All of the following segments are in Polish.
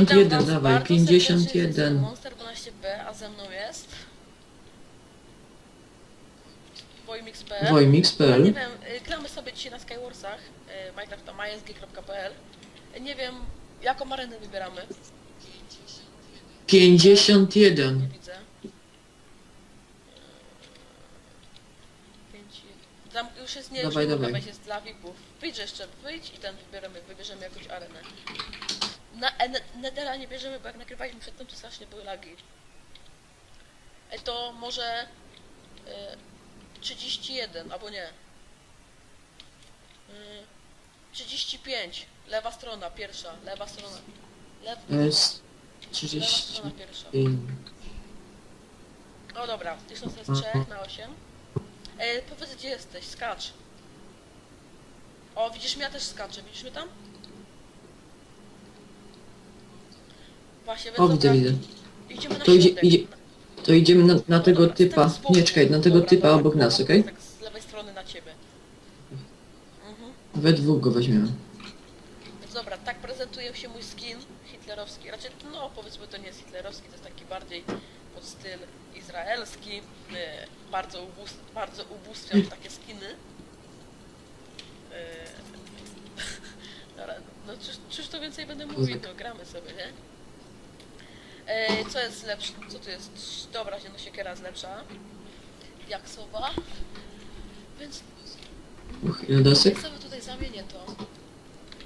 51, Witam was dawaj, bardzo serdecznie, z tej 51. strony Monster 12b, a ze mną jest... Wojmix.pl Ja Nie Wojmix.pl wiem, y, gramy sobie dzisiaj na Skywarsach, y, Minecraft mysg.pl Nie wiem, jaką arenę wybieramy, 51. nie widzę. Y, Pięć. Tam już jest nie, Dawaj, już nie dawaj. wejść, jest dla VIP-ów. Wyjdź jeszcze, wyjdź i ten wybieramy, wybierzemy jakąś arenę. Na e, ne- Netera nie bierzemy, bo jak nagrywaliśmy przedtem, to strasznie były lagi. E, to może... Y, 31, albo nie. Y, 35, lewa strona, pierwsza, lewa strona. Lew, Jest lewa 30. strona pierwsza. No dobra, 1003 na 8. E, powiedz gdzie jesteś, skacz. O, widzisz mnie, ja też skaczę, widzisz mnie tam? Właśnie, O, widzę, widzę. idziemy na To idzie- środek. idzie- To idziemy na, na tego dobra, typa. z boku. Nie, czekaj, na tego Dobra, typa dobra, obok dobra, nas, okej? Tak z lewej strony na ciebie. Mhm. We dwóch go weźmiemy. Więc dobra, tak prezentuje się mój skin hitlerowski. Raczej, no powiedzmy to nie jest hitlerowski, to jest taki bardziej pod styl izraelski. E, bardzo, ubós bardzo ubóstwiam takie skiny. E, dobra, no czyż, czyż to więcej będę mówił, no gramy sobie, nie? E, co jest lepsze? Co tu jest? Dobra, no siekiera jest lepsza. Jak sowa. Więc Uch, ile desek? ja sobie tutaj zamienię to.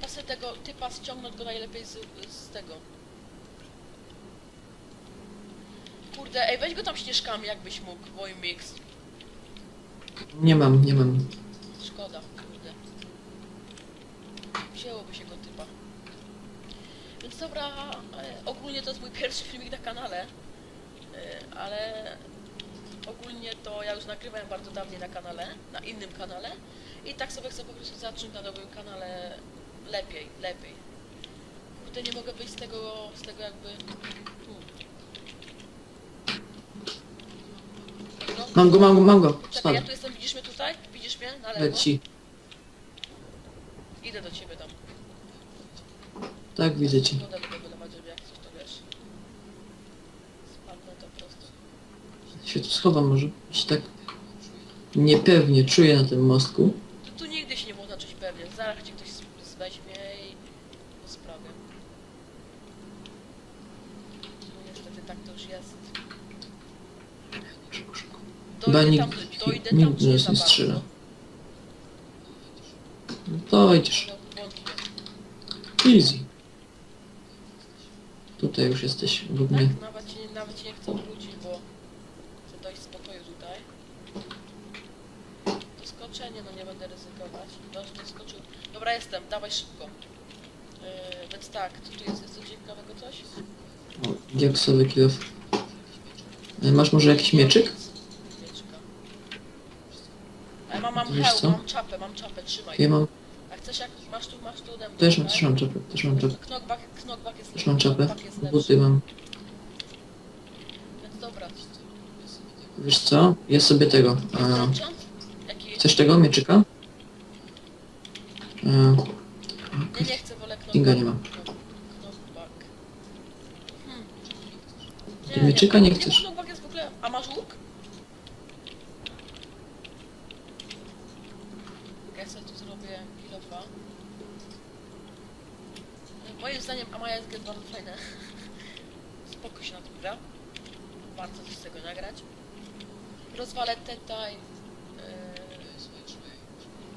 Ja sobie tego typa ściągnąć go najlepiej z, z tego. Kurde, ej, weź go tam śnieżkami jakbyś mógł, Wojmix. Nie mam, nie mam. Szkoda, kurde. Wzięłoby się go typa. Więc dobra, e, ogólnie to jest mój pierwszy filmik na kanale. E, ale ogólnie to ja już nagrywałem bardzo dawniej na kanale, na innym kanale. I tak sobie chcę po prostu zacząć na nowym kanale lepiej, lepiej. Kurde, nie mogę wyjść z tego, z tego jakby... Hmm. Tego? Mam go, mam go, mam go. Czekaj, ja tu jestem, widzisz mnie tutaj? Widzisz mnie? Na lewo? Leci. Idę do ciebie tam. Tak, widzę cię. Się tu schowam może. Się tak niepewnie czuję na tym mostku. Tu, tu nigdy się nie można czuć pewnie. Zaraz cię ktoś z- weźmie i to sprawię. No niestety tak to już jest. Dojdę tam, dojdę tam nikt czy nie nas za nie bardzo? strzela. No to idziesz. No. Easy. Tutaj już jesteś mnie. Tak, nawet się, nawet nie chcę wrócić, bo chcę dojść z pokoju tutaj. To skoczenie, no nie będę ryzykować. Dobrze, to skoczył. Dobra, jestem, dawaj szybko. Yy, więc tak, co tu jest? Jest coś ciekawego coś? O, diaksowy kilof. E, Masz może jakiś mieczyk? Mieczka. Ale mam, mam Wiesz hełm, co? mam czapę, mam czapę, trzymaj. Ja mam, A chcesz jak, masz tu, masz tu ode mnie, też mam, tak? też mam czapę, też mam czapę. Knockback, knockback jest Też mam czapę. knockback jest lepszy. Buty mam. Więc dobra. Wiesz co? Ja sobie tego. Jest? Jaki? chcesz tego mieczyka? Nie, nie chcę, wolę knockback. Kinga nie ma. Knockback. Hmm. Ty mieczyka nie chcesz? knockback jest w ogóle... A masz łuk? Ja sobie tu zrobię kilofa. Amaya jest bardzo fajne. Spoko się na tym gra. Warto coś z tego nagrać. Rozwalę tutaj...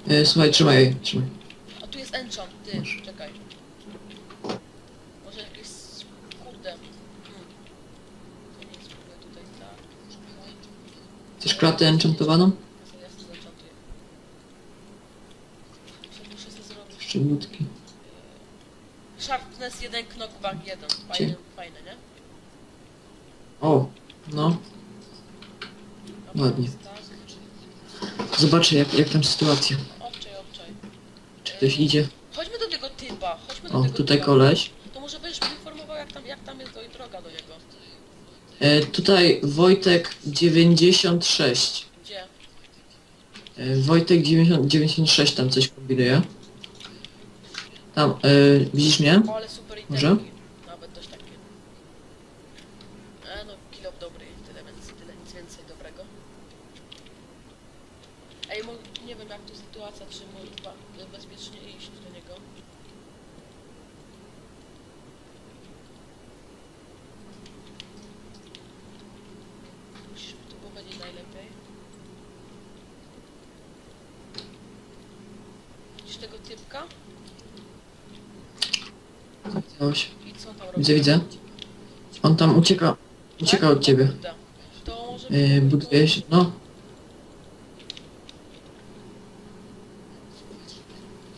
Yy... e, słuchaj, trzymaj trzymaj. A tu jest enchant, ty, Masz. czekaj. Może jakieś... kurde. Hmm. To nie spróbuję tutaj, tak. Chcesz kratę enchantowaną? Ja sobie- zenchantuję. Muszę- sobie zrobić... Jeszcze. Sharpness 1, knockback 1. Gdzie? Fajne, fajne, nie? O, no. Dobra, Ładnie. jest Tak. Zobaczę jak, jak tam sytuacja. Obczaj, obczaj. Czy ktoś idzie? Chodźmy do tego typa, chodźmy do O, tego tutaj typa. koleś. To może będziesz mi informował jak tam, jak tam jest do, droga do niego. E, tutaj Wojtek 96. Gdzie? E, Wojtek 90, 96 tam coś kombinuje. Tam, e, widzisz mnie? O, ale super Może? Nawet dość ale no kilo dobry i tyle, więc tyle, nic więcej dobrego. Ej, mo, nie wiem jak to sytuacja, czy można bezpiecznie iść do niego. Musimy tu powiedzieć najlepiej. Widzisz tego typka? Widziałeś? I co on tam robi? Widzę, widzę. On tam ucieka, ucieka od ciebie. Kurde. To może... Yy, buduje się, no.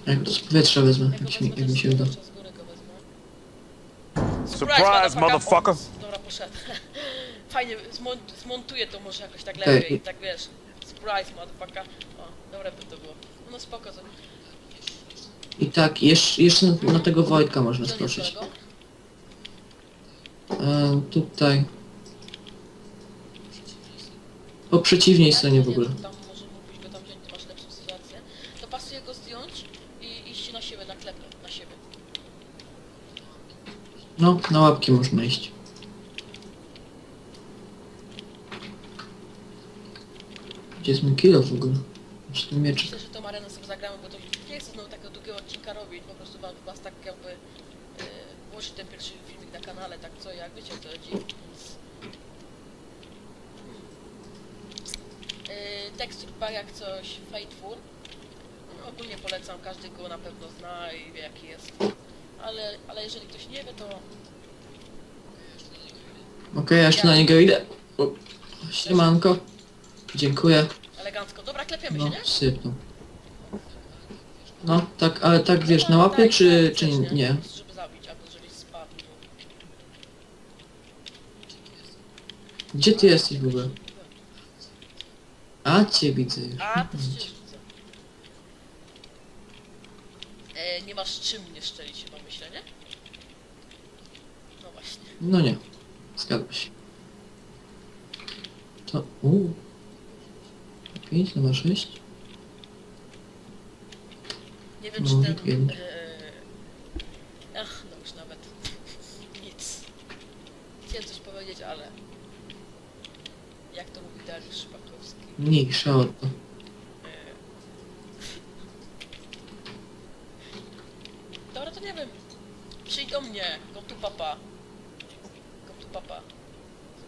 Jak to z powietrza wezmę, jak, się, jak mi się uda. Surprise, motherfucker! Dobra, poszedł. Fajnie, zmon zmontuję to może jakoś tak lepiej, tak wiesz. Surprise, motherfucker. O, dobre by to było. No spoko, to... I tak, jeszcze, jeszcze na, na tego Wojtka można skoczyć. E, tutaj. Po przeciwnej stronie w ogóle. Tam może go tam wziąć, to masz lepszą sytuację. To pasuje go zdjąć i iść na siebie, na klepę, na siebie. No, na łapki można iść. Gdzie jest mój kilo w ogóle? Czy ten mieczek? Myślę, że tą arenę sobie zagramy, bo to nie chcę znowu takiego długiego odcinka robić, po prostu was, was tak jakby włożyć ten pierwszy filmik na kanale, tak co, jak wiecie o co chodzi, więc... E, tekstur jak coś Fateful. No, ogólnie polecam, każdy go na pewno zna i wie jaki jest. Ale, ale jeżeli ktoś nie wie, to Okej, ja jeszcze na niego idę. O, Siemanko. Dziękuję. Dobra, klepiemy się, No, nie? sypną. No, tak, ale tak wiesz, na No, łapie tak, czy, tak, czy nie? Żeby zabić, albo żebyś spadł. Gdzie ty jesteś w ogóle? A, cię widzę już. A, cię widzę. E, nie masz czym mnie szczelić chyba myślę, nie? No właśnie. No nie. Zgadza się. To... Uuu. 5 numer 6? Nie wiem No, czy ten... wiem. E, ach, no już nawet. Nic. Chciałem coś powiedzieć, ale... Jak to mówi Dariusz Szpakowski? Mniejsza o to. E, Dobra, to nie wiem. Przyjdź do mnie. Go tu papa. Go tu papa.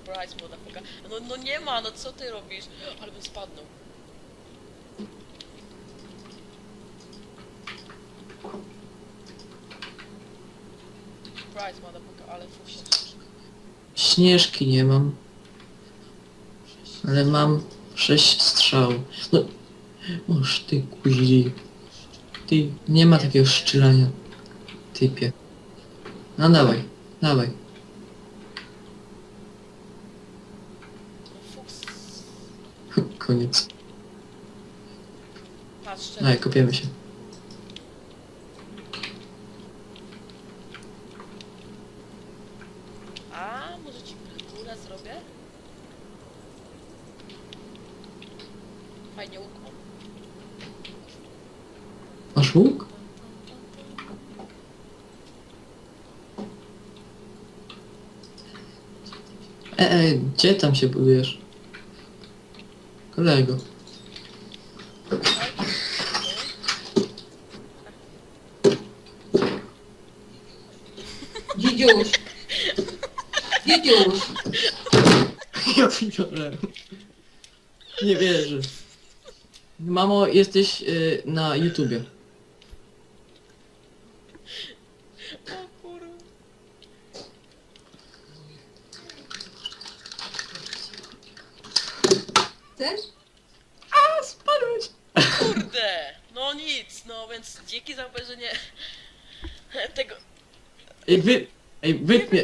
Surprise, motherfucker. No, no nie ma, no co ty robisz? Ale bym spadnął. Surprise, motherfucker, ale fusie. Śnieżki nie mam. Ale mam 6 strzał. No. Oż ty kuźli. Ty, nie ma takiego szczylania. Typie. No dawaj, dawaj. No fuks. Koniec. Patrzcie. Dawaj, kopiemy się. A, może ci górę zrobię? Fajnie. Masz łuk? E, e, gdzie tam się budujesz? Kolego. Dzidziuś. Dzidziuś. Ja pierdolę. Nie wierzę. Mamo, jesteś y, na YouTubie. Chcesz? A, spadłeś! Kurde! No nic, no więc dzięki za obejrzenie tego... Ej, wy... Ej, wytnie...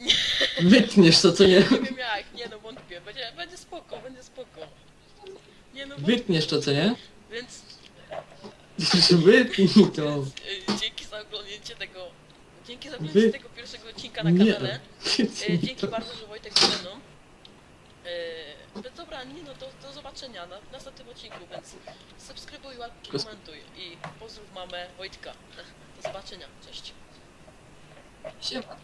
Nie, Wytniesz to, co nie... nie wiem jak, nie no wątpię, będzie, będzie spoko, będzie spoko. Nie no wątpię, Wytniesz to, co nie? więc Wytnij to. y, dzięki za oglądnięcie tego... Dzięki za Wy- oglądnięcie tego pierwszego odcinka na Nie. kanale. E, Wytnij dzięki to. bardzo, że Wojtek ze mną. No dobra, nie no, do, do zobaczenia na w następnym odcinku, więc subskrybuj, łapki, komentuj i pozdrów mamę Wojtka. Do zobaczenia, cześć. Siema.